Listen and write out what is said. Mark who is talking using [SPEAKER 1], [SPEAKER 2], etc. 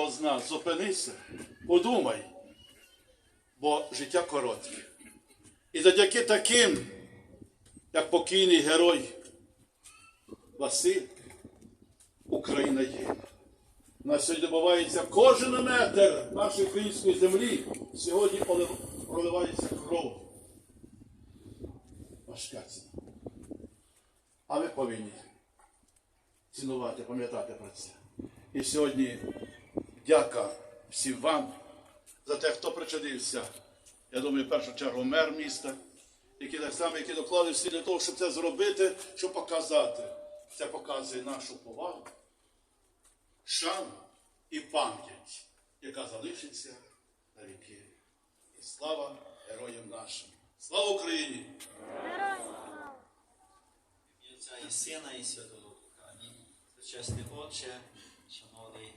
[SPEAKER 1] кожного з нас. Зупинися, подумай, бо життя коротке. І завдяки таким, як покійний герой Василь, Україна є. Нас сьогодні добувається кожен метр нашої української землі. Сьогодні проливається кров. Важка ціна. А ви повинні цінувати, пам'ятати про це. І сьогодні дяка всім вам за те, хто причинився. Я думаю, в першу чергу мер міста, які так само, які доклали всі для того, щоб це зробити, щоб показати. Це показує нашу повагу, шану і пам'ять, яка залишиться на віки. І слава героям нашим! Слава Україні!
[SPEAKER 2] І Отця і Сина, і Святого Духа. Амінь. Почесний Отче, шановний